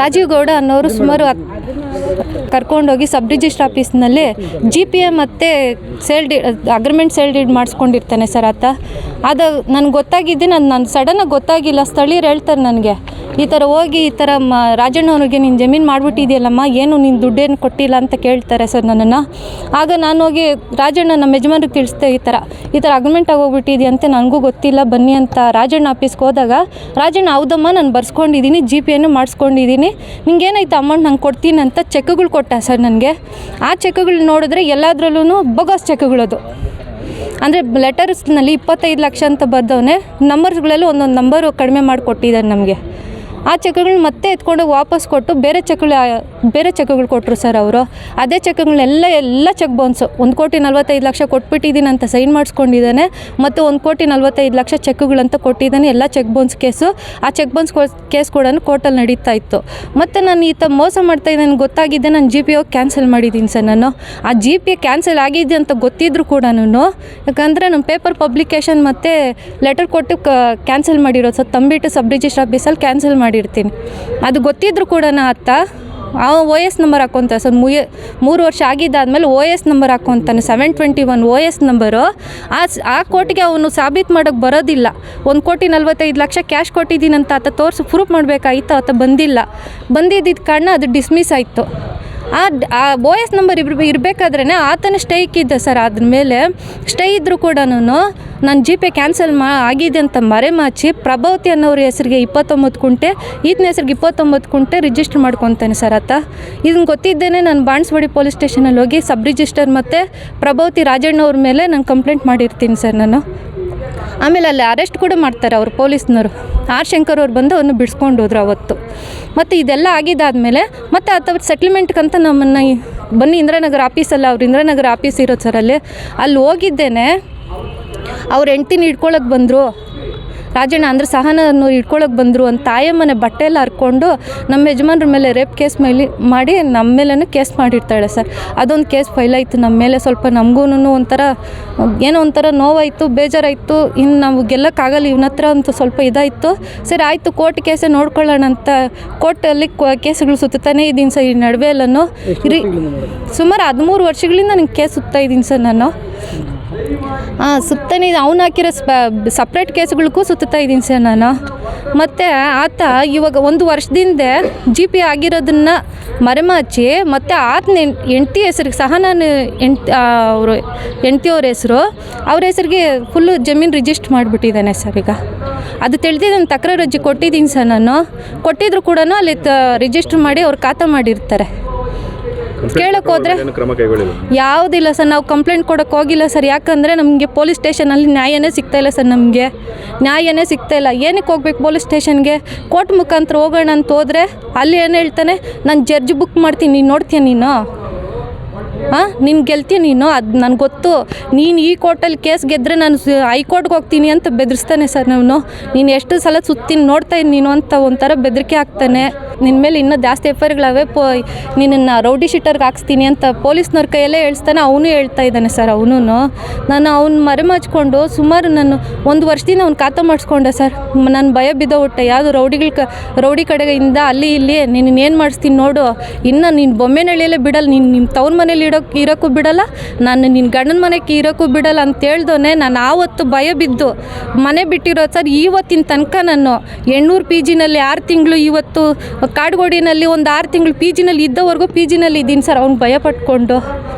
ರಾಜೀವ್ ಗೌಡ ಅನ್ನೋರು ಸುಮಾರು ಹತ್ ಕರ್ಕೊಂಡೋಗಿ ಸಬ್ ರಿಜಿಸ್ಟ್ರ್ ಆಫೀಸ್ನಲ್ಲಿ ಜಿ ಪಿ ಎ ಮತ್ತು ಸೇಲ್ ಡಿ ಅಗ್ರಿಮೆಂಟ್ ಸೇಲ್ ಡೀಡ್ ಮಾಡಿಸ್ಕೊಂಡಿರ್ತಾನೆ ಸರ್ ಆತ. ಅದು ನನಗೆ ಗೊತ್ತಾಗಿದ್ದೆ ನಾನು ನಾನು ಸಡನ್ನಾಗಿ ಗೊತ್ತಾಗಿಲ್ಲ. ಸ್ಥಳೀಯರು ಹೇಳ್ತಾರೆ ನನಗೆ, ಈ ಥರ ಹೋಗಿ ಈ ಥರ ಮ ರಾಜಣ್ಣವ್ರಿಗೆ ನೀನು ಜಮೀನು ಮಾಡಿಬಿಟ್ಟಿದೆಯಲ್ಲಮ್ಮ, ಏನು ನೀನು ದುಡ್ಡೇನು ಕೊಟ್ಟಿಲ್ಲ ಅಂತ ಕೇಳ್ತಾರೆ ಸರ್ ನನ್ನನ್ನು. ಆಗ ನಾನು ಹೋಗಿ ರಾಜಣ್ಣ ನಮ್ಮ ಯಜಮಾನ್ರಿಗೆ ತಿಳಿಸ್ದೆ, ಈ ಥರ ಈ ಥರ ಅಗ್ರಿಮೆಂಟ್ ಆಗೋಗ್ಬಿಟ್ಟಿದೆಯಂತೆ ನನಗೂ ಗೊತ್ತಿಲ್ಲ, ಬನ್ನಿ ಅಂತ ರಾಜಣ್ಣ ಆಫೀಸ್ಗೆ ಹೋದಾಗ, ರಾಜಣ್ಣ ಹೌದಮ್ಮ ನಾನು ಬರ್ಸ್ಕೊಂಡಿದ್ದೀನಿ ಜಿ ಪಿ ಎನ್ನು ಮಾಡಿಸ್ಕೊಂಡಿದ್ದೀನಿ, ನಿಂಗೇನಾಯ್ತು ಅಮೌಂಟ್ ನಂಗೆ ಕೊಡ್ತೀನಿ ಅಂತ ಚೆಕ್ಗಳು ಕೊಟ್ಟ ಸರ್ ನನಗೆ. ಆ ಚೆಕ್ಗಳು ನೋಡಿದ್ರೆ ಎಲ್ಲದರಲ್ಲೂ ಬೊಗಸ್ ಚೆಕ್ಗಳದು ಅಂದರೆ ಲೆಟರ್ಸ್ನಲ್ಲಿ ಇಪ್ಪತ್ತೈದು ಲಕ್ಷ ಅಂತ ಬರೆದವನೇ ನಂಬರ್ಸ್ಗಳಲ್ಲೂ ಒಂದೊಂದು ನಂಬರು ಕಡಿಮೆ ಮಾಡಿಕೊಟ್ಟಿದ್ದಾರೆ ನಮಗೆ. ಆ ಚೆಕ್ಗಳನ್ನ ಮತ್ತೆ ಎತ್ಕೊಂಡೋಗಿ ವಾಪಸ್ ಕೊಟ್ಟು ಬೇರೆ ಚೆಕ್ಗಳು ಬೇರೆ ಚೆಕ್ಗಳು ಕೊಟ್ಟರು ಸರ್ ಅವರು. ಅದೇ ಚೆಕ್ಗಳನ್ನೆಲ್ಲ ಎಲ್ಲ ಚೆಕ್ ಬೌನ್ಸು. ಒಂದು ಕೋಟಿ ನಲ್ವತ್ತೈದು ಲಕ್ಷ ಕೊಟ್ಬಿಟ್ಟಿದ್ದೀನಿ ಅಂತ ಸೈನ್ ಮಾಡಿಸ್ಕೊಂಡಿದ್ದಾನೆ. ಮತ್ತು ಒಂದು ಕೋಟಿ ನಲ್ವತ್ತೈದು ಲಕ್ಷ ಚೆಕ್ಗಳಂತ ಕೊಟ್ಟಿದ್ದಾನೆ ಎಲ್ಲ ಚೆಕ್ ಬೌನ್ಸ್ ಕೇಸು. ಆ ಚೆಕ್ ಬೌನ್ಸ್ ಕೇಸ್ ಕೂಡ ಕೋರ್ಟಲ್ಲಿ ನಡೀತಾ ಇತ್ತು. ಮತ್ತು ನಾನು ಈ ಥರ ಮೋಸ ಮಾಡ್ತಾ ಇದ್ದೀನಿ ಗೊತ್ತಾಗಿದ್ದೆ ನಾನು ಜಿ ಪಿ ಹೋಗಿ ಕ್ಯಾನ್ಸಲ್ ಮಾಡಿದ್ದೀನಿ ಸರ್ ನಾನು. ಆ ಜಿ ಪಿ ಕ್ಯಾನ್ಸಲ್ ಆಗಿದೆ ಅಂತ ಗೊತ್ತಿದ್ರು ಕೂಡ ನಾನು. ಯಾಕಂದರೆ ನಮ್ಮ ಪೇಪರ್ ಪಬ್ಲಿಕೇಶನ್ ಮತ್ತು ಲೆಟರ್ ಕೊಟ್ಟು ಕ್ಯಾನ್ಸಲ್ ಮಾಡಿರೋದು. ಸರ್, ತಂಬಿಟ್ಟು ಸಬ್ ರಿಜಿಸ್ಟ್ರ್ ಆಫೀಸಲ್ಲಿ ಕ್ಯಾನ್ಸಲ್ ಮಾಡಿರ್ತೀನಿ ಅದು ಗೊತ್ತಿದ್ರು ಕೂಡ ಅತ್ತ, ಆ ಓ ಎಸ್ ನಂಬರ್ ಹಾಕ್ಕೊಂತ ಸರ್, ಮುಯ, ಮೂರು ವರ್ಷ ಆಗಿದ್ದಾದಮೇಲೆ O S number ಹಾಕ್ಕೊಂತಾನೆ seven twenty one O S number ಆ ಸ್- ಆ ಕೋಟಿಗೆ ಅವನು ಸಾಬೀತು ಮಾಡೋಕ್ಕೆ ಬರೋದಿಲ್ಲ. ಒಂದು ಕೋಟಿ ನಲ್ವತ್ತೈದು ಲಕ್ಷ ಕ್ಯಾಶ್ ಕೊಟ್ಟಿದ್ದೀನಿ ಅಂತ ಆತ ತೋರಿಸಿ ಪ್ರೂಫ್ ಮಾಡಬೇಕಾಗಿತ್ತು ಆತ ಬಂದಿಲ್ಲ. ಬಂದಿದ್ದಿದ್ದ ಕಾರಣ ಅದು ಡಿಸ್ಮಿಸ್ ಆಯಿತು. ಆ ಆ ಓ ಎಸ್ ನಂಬರ್ ಇರ್ ಇರಬೇಕಾದ್ರೆ ಆತನ ಸ್ಟೇ ಇಕ್ಕಿದ್ದ ಸರ್ ಅದ್ರ ಮೇಲೆ ಸ್ಟೇ ಇದ್ದರೂ ಕೂಡ ನಾನು ಜಿ ಪೇ ಕ್ಯಾನ್ಸಲ್ ಮಾ ಆಗಿದೆ ಅಂತ ಮರೆಮಾಚಿ ಪ್ರಭಾವತಿ ಅನ್ನೋರ ಹೆಸರಿಗೆ ಇಪ್ಪತ್ತೊಂಬತ್ತು ಕುಂಟೆ, ಈತನ ಹೆಸರಿಗೆ ಇಪ್ಪತ್ತೊಂಬತ್ತು ಕುಂಟೆ ರಿಜಿಸ್ಟರ್ ಮಾಡ್ಕೊತಾನೆ ಸರ್ ಆತ. ಇದನ್ನು ಗೊತ್ತಿದ್ದೇನೆ ನಾನು ಬಾಣಸ್ವಾಡಿ ಪೊಲೀಸ್ ಸ್ಟೇಷನಲ್ಲಿ ಹೋಗಿ ಸಬ್ ರಿಜಿಸ್ಟರ್ ಮತ್ತು ಪ್ರಭಾವತಿ ರಾಜಣ್ಣವ್ರ ಮೇಲೆ ನಾನು ಕಂಪ್ಲೇಂಟ್ ಮಾಡಿರ್ತೀನಿ ಸರ್ ನಾನು. ಆಮೇಲೆ ಅಲ್ಲಿ ಅರೆಸ್ಟ್ ಕೂಡ ಮಾಡ್ತಾರೆ ಅವರು ಪೊಲೀಸ್ನವರು. ಆರ್ ಶಂಕರ್ ಅವ್ರು ಬಂದು ಅವನು ಬಿಡಿಸ್ಕೊಂಡು ಹೋದ್ರು ಅವತ್ತು. ಮತ್ತು ಇದೆಲ್ಲ ಆಗಿದ್ದಾದಮೇಲೆ ಮತ್ತು ಅಥವಾ ಸೆಟ್ಲ್ಮೆಂಟ್ಗಂತ ನಮ್ಮನ್ನು ಬನ್ನಿ ಇಂದಿರಾನಗರ ಆಫೀಸಲ್ಲ ಅವ್ರು ಇಂದಿರಾನಗರ ಆಫೀಸ್ ಇರೋದು ಸರ್ ಅಲ್ಲಿ. ಅಲ್ಲಿ ಹೋಗಿದ್ದೇನೆ. ಅವ್ರ ಹೆಂಡ್ತಿನ ಹಿಡ್ಕೊಳಕ್ಕೆ ಬಂದರು. ರಾಜಣ್ಣ ಅಂದರೆ ಸಹನನ್ನು ಇಟ್ಕೊಳಕ್ಕೆ ಬಂದರು ಅಂತ ತಾಯಮ್ಮನೆ ಬಟ್ಟೆ ಎಲ್ಲ ಹರ್ಕೊಂಡು ನಮ್ಮ ಯಜಮಾನ್ರ ಮೇಲೆ ರೇಪ್ ಕೇಸ್ ಮೇಲೆ ಮಾಡಿ ನಮ್ಮ ಮೇಲೇ ಕೇಸ್ ಮಾಡಿರ್ತಾಳೆ ಸರ್ ಅದೊಂದು ಕೇಸ್ ಫೈಲ್ ಆಯಿತು ನಮ್ಮ ಮೇಲೆ ಸ್ವಲ್ಪ ನಮಗೂನು ಒಂಥರ ಏನೋ ಒಂಥರ ನೋವಾಯಿತು ಬೇಜಾರಾಯಿತು. ಇನ್ನು ನಾವು ಗೆಲ್ಲಕ್ಕಾಗಲ್ಲ ಇವನ ಹತ್ರ ಅಂತೂ ಸ್ವಲ್ಪ ಇದಾಯಿತು. ಸರಿ ಆಯಿತು ಕೋರ್ಟ್ ಕೇಸೇ ನೋಡ್ಕೊಳ್ಳೋಣ ಅಂತ ಕೋರ್ಟಲ್ಲಿ ಕೇಸ್ಗಳು ಸುತ್ತಾನೆ ಇದ್ದೀನಿ ಸರ್ ಈ ನಡುವೆ ಎಲ್ಲನೂ. ಸುಮಾರು ಹದಿಮೂರು ವರ್ಷಗಳಿಂದ ನನಗೆ ಕೇಸ್ ಸುತ್ತಾ ಇದ್ದೀನಿ ಸರ್ ನಾನು. ಹಾಂ ಸುತ್ತಾನೆ ಅವ್ನು ಹಾಕಿರೋ ಸಪ್ರೇಟ್ ಕೇಸ್ಗಳಿಗೂ ಸುತ್ತಾ ಇದ್ದೀನಿ ಸರ್ ನಾನು. ಮತ್ತು ಆತ ಇವಾಗ ಒಂದು ವರ್ಷದಿಂದ ಜಿ ಪಿ ಆಗಿರೋದನ್ನು ಮರೆಮಾಚಿ, ಮತ್ತು ಆತನ ಹೆಂಡ್ತಿ ಹೆಸ್ರಿಗೆ, ಸಹ ನಾನು ಹೆಂಡ್ತಿ ಅವರು ಹೆಂಡ್ತಿಯವ್ರ ಹೆಸರು, ಅವ್ರ ಹೆಸ್ರಿಗೆ ಫುಲ್ಲು ಜಮೀನು ರಿಜಿಸ್ಟ್ರ್ ಮಾಡಿಬಿಟ್ಟಿದ್ದಾನೆ ಸರ್ ಈಗ. ಅದು ತಿಳಿದು ನಾನು ತಕರಾರು ಕೊಟ್ಟಿದ್ದೀನಿ ಸರ್ ನಾನು. ಕೊಟ್ಟಿದ್ರು ಕೂಡ ಅಲ್ಲಿ ತ ರಿಜಿಸ್ಟ್ರ್ ಮಾಡಿ ಅವ್ರು ಖಾತಾ ಮಾಡಿರ್ತಾರೆ. ಕೇಳಕ್ಕೆ ಹೋದ್ರೆ ಏನು ಕ್ರಮ ಕೈಗೊಳ್ಳಿಲ್ಲ? ಯಾವುದಿಲ್ಲ ಸರ್ ನಾವು ಕಂಪ್ಲೇಂಟ್ ಕೊಡಕ್ಕೆ ಹೋಗಿಲ್ಲ ಸರ್. ಯಾಕಂದರೆ ನಮಗೆ ಪೊಲೀಸ್ ಸ್ಟೇಷನಲ್ಲಿ ನ್ಯಾಯನೇ ಸಿಗ್ತಾ ಇಲ್ಲ ಸರ್ ನಮಗೆ. ನ್ಯಾಯನೇ ಸಿಗ್ತಾ ಇಲ್ಲ. ಏನಕ್ಕೆ ಹೋಗ್ಬೇಕು ಪೊಲೀಸ್ ಸ್ಟೇಷನ್ಗೆ ಕೋರ್ಟ್ ಮುಖಾಂತರ ಹೋಗೋಣ ಅಂತ ಹೋದರೆ ಅಲ್ಲಿ ಏನು ಹೇಳ್ತಾನೆ? ನಾನು ಜಡ್ಜ್ ಬುಕ್ ಮಾಡ್ತೀನಿ. ನೀನು ನೋಡ್ತೀಯ ನೀನು? ಹಾಂ? ನೀನು ಗೆಲ್ತೀಯ ನೀನು? ಅದು ನನಗೆ ಗೊತ್ತು. ನೀನು ಈ ಕೋರ್ಟಲ್ಲಿ ಕೇಸ್ ಗೆದ್ದರೆ ನಾನು ಹೈಕೋರ್ಟ್ಗೆ ಹೋಗ್ತೀನಿ ಅಂತ ಬೆದರಿಸ್ತಾನೆ ಸರ್ ನಾನು ನೀನು ಎಷ್ಟು ಸಲ ಸುತ್ತೀನಿ ನೋಡ್ತಾ ಇದ್ದೀನಿ ನೀನು ಅಂತ ಒಂಥರ ಬೆದರಿಕೆ ಆಗ್ತಾನೆ. ನಿನ್ನ ಮೇಲೆ ಇನ್ನೂ ಜಾಸ್ತಿ ಎಫ್ ಐ ಆರ್ಗಳವೆ ಪೋ, ನಿನ್ನನ್ನು ರೌಡಿ ಶೀಟರ್ಗೆ ಹಾಕ್ಸ್ತೀನಿ ಅಂತ ಪೊಲೀಸ್ನವ್ರ ಕೈಯಲ್ಲೇ ಹೇಳ್ತಾನೆ ಅವನು ಹೇಳ್ತಾ ಇದ್ದಾನೆ ಸರ್ ಅವನು ನಾನು ಅವ್ನ ಮರೆಮಾಚ್ಕೊಂಡು ಸುಮಾರು ನಾನು ಒಂದು ವರ್ಷದಿಂದ ಅವ್ನು ಖಾತಾ ಮಾಡಿಸ್ಕೊಂಡೆ ಸರ್. ನಾನು ಭಯ ಬಿದ್ದೋಗ್ಬಿಟ್ಟೆ ಯಾವುದು ರೌಡಿಗಳ ಕ, ರೌಡಿ ಕಡೆಯಿಂದ ಅಲ್ಲಿ ಇಲ್ಲಿ ನೀನು ಏನು ಮಾಡಿಸ್ತೀನಿ ನೋಡು. ಇನ್ನು ನೀನು ಬೊಮ್ಮೆನಳ್ಳಿಯಲ್ಲೇ ಬಿಡಲ್ಲ, ನೀನು ನಿಮ್ಮ ತವ್ರ ಮನೇಲಿ ಇಡೋಕೆ ಇರೋಕ್ಕೂ ಬಿಡಲ್ಲ, ನಾನು ನಿನ್ನ ಗಂಡನ ಮನೆಗೆ ಇರೋಕ್ಕೂ ಬಿಡಲ್ಲ ಅಂತ ಹೇಳ್ದೋನೆ ನಾನು ಆವತ್ತು ಭಯ ಬಿದ್ದು ಮನೆ ಬಿಟ್ಟಿರೋದು ಸರ್ ಇವತ್ತಿನ ತನಕ ನಾನು. ಎಣ್ಣೂರು ಪಿ ಜಿನಲ್ಲಿ ಆರು ತಿಂಗಳು ಇವತ್ತು ಕಾಡುಗೋಡಿನಲ್ಲಿ ಒಂದು ಆರು ತಿಂಗಳು ಪಿ ಜಿನಲ್ಲಿ ಇದ್ದವರೆಗೂ ಪಿ ಜಿನಲ್ಲಿ ಇದ್ದೀನಿ ಸರ್. ಅವ್ನು ಭಯ ಪಟ್ಕೊಂಡು